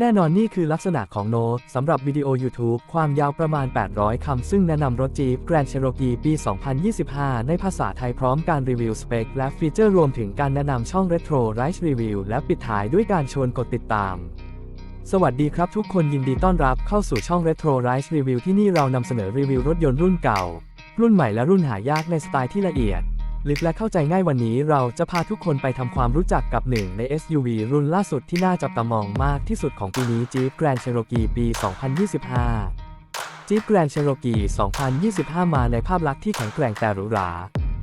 แน่นอนนี่คือลักษณะของโน้ตสำหรับวิดีโอ YouTube ความยาวประมาณ 800 คำ ซึ่งแนะนำรถ Jeep Grand Cherokee ปี 2025 ในภาษาไทยพร้อมการรีวิวสเปค และฟีเจอร์รวมถึงการแนะนำช่อง Retro Rise Review และปิดท้ายด้วยการชวนกดติดตาม สวัสดีครับทุกคนยินดีต้อนรับเข้าสู่ช่อง Retro Rise Review ที่นี่เรานำเสนอรีวิวรถยนต์รุ่นเก่า รุ่นใหม่และรุ่นหายากในสไตล์ที่ละเอียด ลึกและเข้าใจง่ายวันนี้เราจะพาทุกคนไปทำความรู้จักกับหนึ่งใน SUV รุ่นล่าสุดที่น่าจับตามองมากที่สุดของปีนี้ Jeep Grand Cherokee ปี 2025 Jeep Grand Cherokee 2025 มาในภาพลักษณ์ที่แข็งแกร่งแต่หรูหรา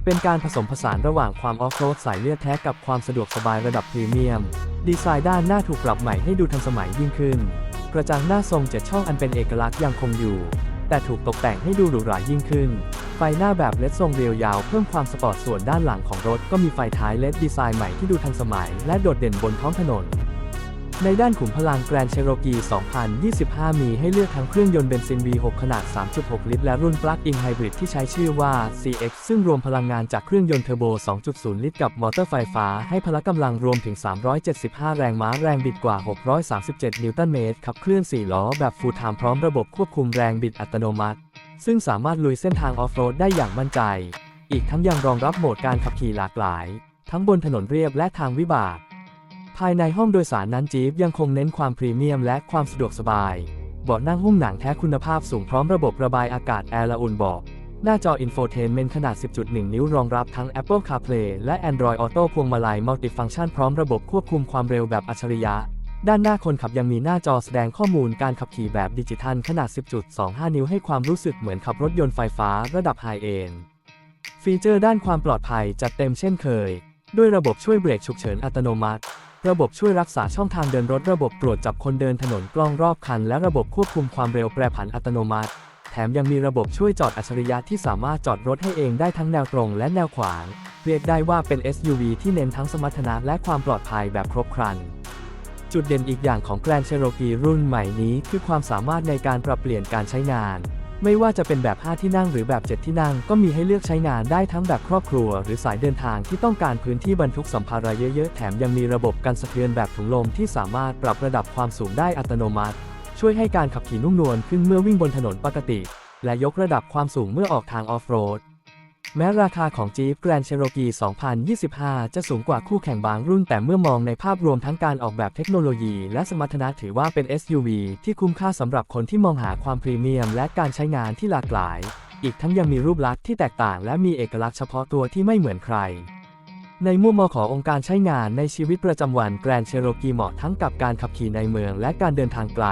เป็นการผสมผสานระหว่างความออฟโรดสายเลือดแท้กับความสะดวกสบายระดับพรีเมียม ดีไซน์ด้านหน้าถูกปรับใหม่ให้ดูทันสมัยยิ่งขึ้น กระจังหน้าทรงเจ็ดช่องอันเป็นเอกลักษณ์ยังคงอยู่ แต่ถูกตกแต่งให้ดูหรูหรายิ่งขึ้น ไฟหน้าแบบเลดทรงเรียวยาวเพิ่มความสปอร์ตส่วนด้านหลังของรถก็มีไฟท้ายเลดดีไซน์ใหม่ที่ดูทันสมัย และโดดเด่นบนท้องถนน ในด้านขุมพลัง Grand Cherokee 2025 มีให้เลือกทั้งเครื่องยนต์เบนซิน V6 ขนาด 3.6 ลิตร และรุ่น Plug-in Hybrid ที่ใช้ชื่อว่า CX ซึ่งรวมพลังงานจากเครื่องยนต์เทอร์โบ 2.0 ลิตร กับมอเตอร์ไฟฟ้าให้พละกำลังรวมถึง 375 แรงม้าแรงบิดกว่า 637 นิวตันเมตรขับเคลื่อน 4 ล้อแบบ Full Time พร้อมระบบควบคุมแรงบิดอัตโนมัติ ซึ่งสามารถลุยเส้นทางออฟโรดได้อย่างมั่นใจ อีกทั้งยังรองรับโหมดการขับขี่หลากหลาย ทั้งบนถนนเรียบและทางวิบาก ภายในห้องโดยสารนั้นจี๊ปยังคงเน้นความพรีเมียมและความสะดวกสบาย เบาะนั่งหุ้มหนังแท้คุณภาพสูงพร้อมระบบระบายอากาศแอร์ละอุ่นเบาะหน้าจออินโฟเทนเมนต์ขนาด 10.1 นิ้วรองรับทั้ง Apple CarPlay และ Android Auto พวงมาลัยมัลติฟังก์ชันพร้อมระบบควบคุมความเร็วแบบอัจฉริยะ ด้านหน้าคนขับยังมีหน้าจอแสดงข้อมูลการขับขี่แบบดิจิทัลขนาด 10.25 นิ้วให้ความรู้สึกเหมือนขับรถยนต์ไฟฟ้าระดับไฮเอนด์ฟีเจอร์ด้านความปลอดภัยจัดเต็มเช่นเคย ด้วยระบบช่วยเบรกฉุกเฉินอัตโนมัติ ระบบช่วยรักษาช่องทางเดินรถระบบตรวจจับคนเดินถนนกล้องรอบคัน และระบบควบคุมความเร็วแปรผันอัตโนมัติ แถมยังมีระบบช่วยจอดอัจฉริยะที่สามารถจอดรถให้เองได้ทั้งแนวตรงและแนวขวาง เรียกได้ว่าเป็น SUV ที่เน้นทั้งสมรรถนะและความปลอดภัยแบบครบครัน จุดเด่นอีกอย่างของ Grand Cherokee รุ่นใหม่นี้คือความสามารถในการปรับเปลี่ยนการใช้งาน ไม่ว่าจะเป็นแบบ 5 ที่นั่งหรือแบบ 7 ที่นั่ง ก็มีให้เลือกใช้งานได้ทั้งแบบครอบครัว หรือสายเดินทางที่ต้องการพื้นที่บรรทุกสัมภาระเยอะๆ แถมยังมีระบบกันสะเทือนแบบถุงลมที่สามารถปรับระดับความสูงได้อัตโนมัติ ช่วยให้การขับขี่นุ่มนวลขึ้นเมื่อวิ่งบนถนนปกติ และยกระดับความสูงเมื่อออกทางออฟโรด แม้ราคาของ Jeep Grand Cherokee 2025 จะสูงกว่าคู่แข่งบางรุ่น แต่เมื่อมองในภาพรวมทั้งการออกแบบเทคโนโลยี และสมรรถนะถือว่าเป็น SUV ที่คุ้มค่าสำหรับคนที่มองหาความพรีเมียม และการใช้งานที่หลากหลาย อีกทั้งยังมีรูปลักษณ์ที่แตกต่าง และมีเอกลักษณ์เฉพาะตัวที่ไม่เหมือนใคร ในมุมมองขององค์การใช้งานในชีวิตประจำวัน Grand Cherokee เหมาะทั้งกับการขับขี่ในเมือง และการเดินทางไกล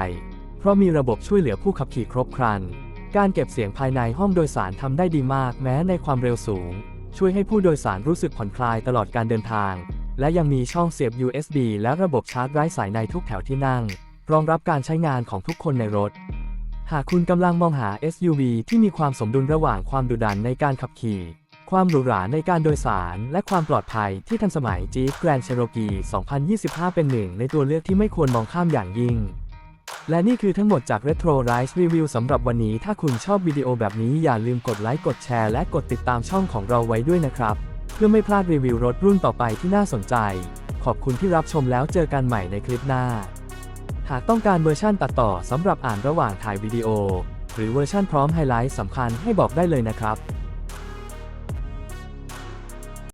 เพราะมีระบบช่วยเหลือผู้ขับขี่ครบครัน การเก็บเสียงภายในห้องโดยสารทำได้ดีมากแม้ในความเร็วสูง ช่วยให้ผู้โดยสารรู้สึกผ่อนคลายตลอดการเดินทาง และยังมีช่องเสียบ USB และระบบชาร์จไร้สายในทุกแถวที่นั่ง รองรับการใช้งานของทุกคนในรถ หากคุณกำลังมองหา SUV ที่มีความสมดุลระหว่างความดุดันในการขับขี่ ความหรูหราในการโดยสาร และความปลอดภัยที่ทันสมัย Jeep Grand Cherokee 2025 เป็นหนึ่งในตัวเลือกที่ไม่ควรมองข้ามอย่างยิ่ง และนี่คือทั้งหมดจาก Retro Rise Review สำหรับวันนี้ ถ้าคุณชอบวิดีโอแบบนี้อย่าลืมกดไลค์ กดแชร์ และกดติดตามช่องของเราไว้ด้วยนะครับ เพื่อไม่พลาดรีวิวรถรุ่นต่อไปที่น่าสนใจ ขอบคุณที่รับชมแล้วเจอกันใหม่ในคลิปหน้า หากต้องการเวอร์ชั่นตัดต่อสำหรับอ่านระหว่างถ่ายวิดีโอ หรือเวอร์ชั่นพร้อมไฮไลท์สำคัญให้บอกได้เลยนะครับ